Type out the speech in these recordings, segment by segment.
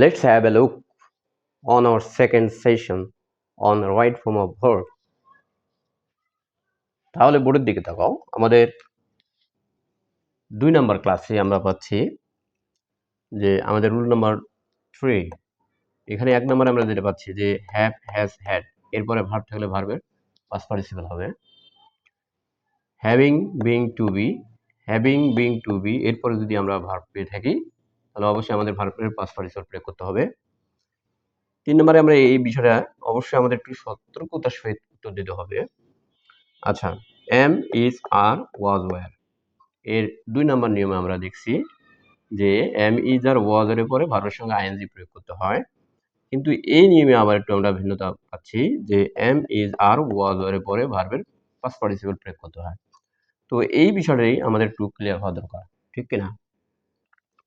Let's have a look on our second session on right form of verb. তাহলে বোর্ডের দিকে তাকাও। আমাদের দুই নাম্বার ক্লাসে আমরা পাচ্ছি যে আমাদের রুল নাম্বার থ্রি এখানে এক নম্বরে আমরা যেটা পাচ্ছি যে হ্যাভ হ্যাজ হ্যাড এরপরে ভার্ব থাকলে ভার্বের পাস পার্টিসিপাল হবে। Having being to be having being to be এরপরে যদি আমরা ভার্ব পেয়ে থাকি তাহলে অবশ্যই আমাদের ভার্বের পাস পার্টিসিপাল প্রয়োগ করতে হবে। তিন নম্বরে আমরা এই বিষয়টা অবশ্যই আমাদের একটু সতর্কতার সহিত উত্তর দিতে হবে। আচ্ছা am is are was were এর দুই নম্বর নিয়মে আমরা দেখছি যে এম ইজ আর ওয়াজ এর পরে ভার্বের সঙ্গে আইএনজি প্রয়োগ করতে হয়। কিন্তু এই নিয়মে আবার একটু আমরা ভিন্নতা পাচ্ছি যে এম ইজ আর ওয়াজ এর পরে ভার্বের পাস পার্টিসিপল প্রয়োগ করতে হয়। তো এই বিষয়টাই আমাদের একটু ক্লিয়ার হওয়া দরকার, ঠিক কিনা?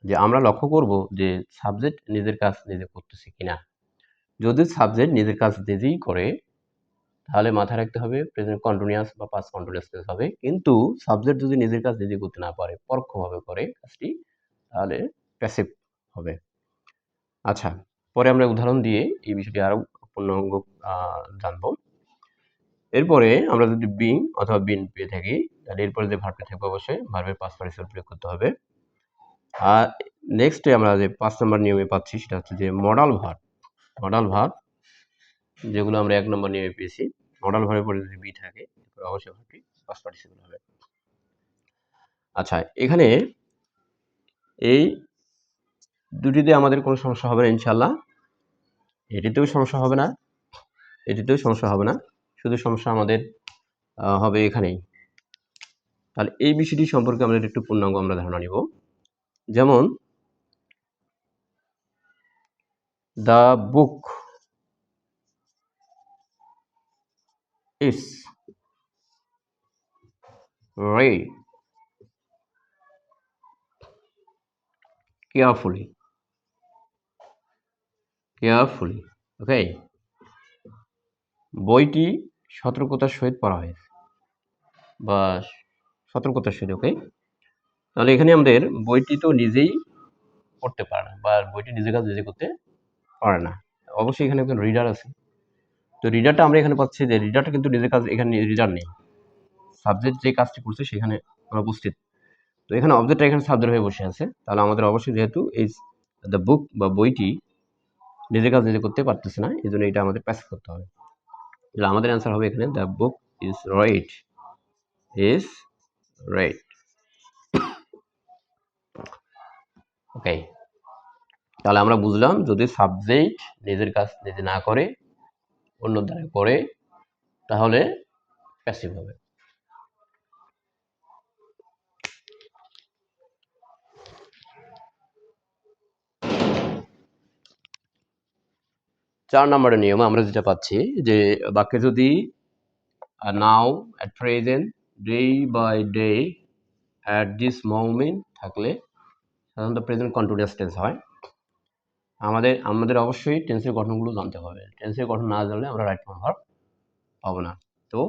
যে আমরা লক্ষ্য করব যে সাবজেক্ট নিজের কাজ নিজে করতেছে কিনা। যদি সাবজেক্ট নিজের কাজ নিজেই করে, তাহলে মাথায় রাখতে হবে প্রেজেন্ট কন্টিনিউয়াস বা পাস কন্টিনিউয়াস হবে। কিন্তু সাবজেক্ট যদি নিজের কাজ নিজে করতে না পারে, পরোক্ষভাবে করে কাজটি, তাহলে প্যাসিভ হবে। আচ্ছা পরে আমরা উদাহরণ দিয়ে এই বিষয়টি আরও পূর্ণাঙ্গ জানব। এরপরে আমরা যদি বিং অথবা বিন পেয়ে থাকি, তাহলে এরপরে যে ভার্বটি থাকবে অবশ্যই ভার্বের পাস পার্টিসিপাল প্রয়োগ করতে হবে। আর নেক্সটে আমরা যে পাঁচ নম্বর নিয়মে পাচ্ছি, সেটা হচ্ছে যে মডাল ভার্ব মডাল ভার্ব যেগুলো আমরা এক নম্বর নিয়মে পেয়েছি মডাল ভার্বের পরে যদি বি থাকে অবশ্যই ভার্বটি পাস পার্টিসিপাল হবে। আচ্ছা এখানে এই দুটিতে আমাদের কোনো সমস্যা হবে না ইনশাল্লাহ এটিতেও সমস্যা হবে না, এটিতেও সমস্যা হবে না। শুধু সমস্যা আমাদের হবে এখানেই। তাহলে এই বিষয়টি সম্পর্কে আমাদের একটু পূর্ণাঙ্গ আমরা ধারণা নিব। যেমন the book is read carefully. Carefully okay বইটি সতর্কতার সহিত পড়া হয়েছে। বা সতর্কতার সহিত ওকে তাহলে এখানে আমাদের বইটি তো নিজেই পড়তে পারে না বা বইটি নিজের কাজ নিজে করতে পারে না। অবশ্যই এখানে একজন রিডার আছে। তো রিডারটা আমরা এখানে পাচ্ছি যে রিডারটা কিন্তু নিজের কাজ এখানে রিডার নেই। সাবজেক্ট যে কাজটি করছে সেখানে উপস্থিত তো এখানে অবজেক্টটা এখানে সাবজেক্ট হয়ে বসে আছে। তাহলে আমাদের অবশ্যই যেহেতু এই দ্য বুক বা বইটি নিজের কাজ নিজে করতে পারতেছে না, এই জন্য এটা আমাদের প্যাস করতে হবে। তাহলে আমাদের অ্যান্সার হবে এখানে the book is right is right okay তাহলে আমরা বুঝলাম যদি সাবজেক্ট নিজের কাজ নিজে না করে, অন্য দ্বারা করে, তাহলে প্যাসিভ হবে। চার নম্বরের নিয়ম আমরা যেটা পাচ্ছি যে বাক্যে যদি now at present day by day at this moment থাকলে সাধারণত প্রেজেন্ট কন্টিনিউয়াস টেন্স হয়। আমাদের আমাদের অবশ্যই টেন্সের গঠনগুলো জানতে হবে। টেন্সের গঠন না জানলে আমরা রাইট ফর্ম ভার্ব পাবো না। তো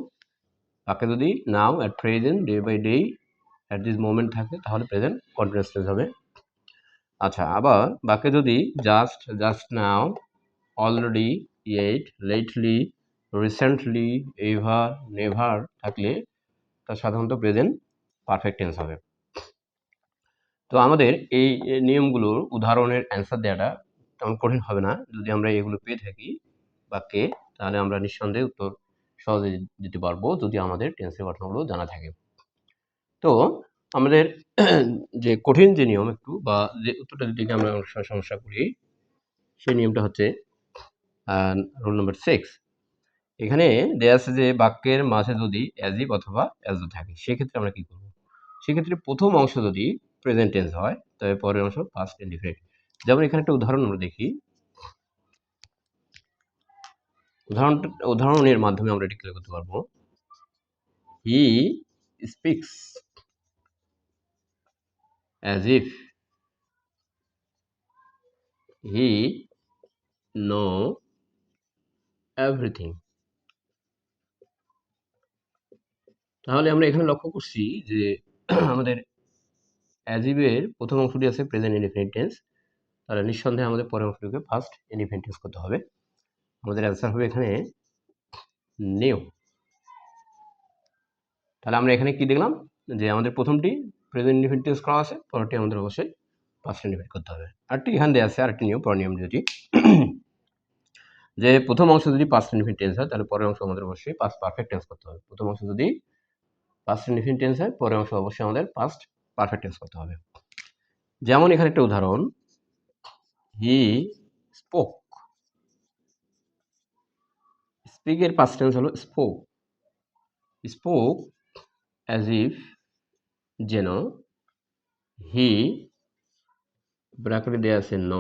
বাক্যে যদি now at present day by day at this moment থাকে, তাহলে প্রেজেন্ট কন্টিনিউয়াস টেন্স হবে। আচ্ছা আবার বাক্যে যদি just just now already yet lately recently ever never থাকলে, তা সাধারণত প্রেজেন্ট পারফেক্ট টেন্স হবে। তো আমাদের এই নিয়মগুলোর উদাহরণের অ্যান্সার দেওয়াটা তেমন কঠিন হবে না। যদি আমরা এগুলো পেয়ে থাকি বাক্যে, তাহলে আমরা নিঃসন্দেহে উত্তর সহজে দিতে পারব যদি আমাদের টেন্সের ঘটনাগুলো জানা থাকে। তো আমাদের যে কঠিন যে নিয়ম একটু বা যে উত্তরটা দিকে আমরা সমস্যা করি, সেই নিয়মটা হচ্ছে রোল নম্বর সিক্স এখানে দেয়া আছে যে বাক্যের মাঝে যদি অ্যাজিভ অথবা অ্যাজো থাকে, সেক্ষেত্রে আমরা কি করব? সেক্ষেত্রে প্রথম অংশ যদি প্রেজেন্ট টেন্স হয়, তবে পরের অংশ পাস্ট ইনডিফিনিট যেমন এখানে একটা উদাহরণ আমরা দেখি। উদাহরণ, উদাহরণের মাধ্যমে আমরা এটি ক্লিয়ার করতে পারব। He speaks as if he know everything তাহলে আমরা এখানে লক্ষ্য করছি যে আমাদের অ্যাজিভের প্রথম অংশটি আছে প্রেজেন্ট ইনডিফিনিট টেন্স তাহলে নিঃসন্দেহে আমাদের পরের অংশটুকে ফার্স্ট ইনডিফিনিট টেন্স করতে হবে। আমাদের অ্যান্সার হবে এখানে নিউ তাহলে আমরা এখানে কি দেখলাম? যে আমাদের প্রথমটি প্রেজেন্ট ইনডিফিনিট টেন্স করা আছে, পরেরটি আমাদের অবশ্যই পাস্ট ইনডিফিনিট করতে হবে। আরেকটি এখান দিয়ে আছে, আরেকটি নিয়ম পরের নিয়ম যেটি যে প্রথম অংশ যদি পাস্ট ইনডিফিনিট টেন্স হয়, তাহলে পরের অংশ আমাদের অবশ্যই পাস্ট পারফেক্ট টেন্স করতে হবে। প্রথম অংশ যদি পাস্ট ইনডিফিনিট টেন্স হয়, পরের অংশ অবশ্যই আমাদের পাস্ট পারফেক্ট টেন্স করতে হবে। যেমন এখানে একটা উদাহরণ হি স্পোক স্পিকের পাস্ট টেন্স হলো স্পোক স্পোক অ্যাজ ইফ যেন হি ব্র্যাকেটে দেওয়া আছে ন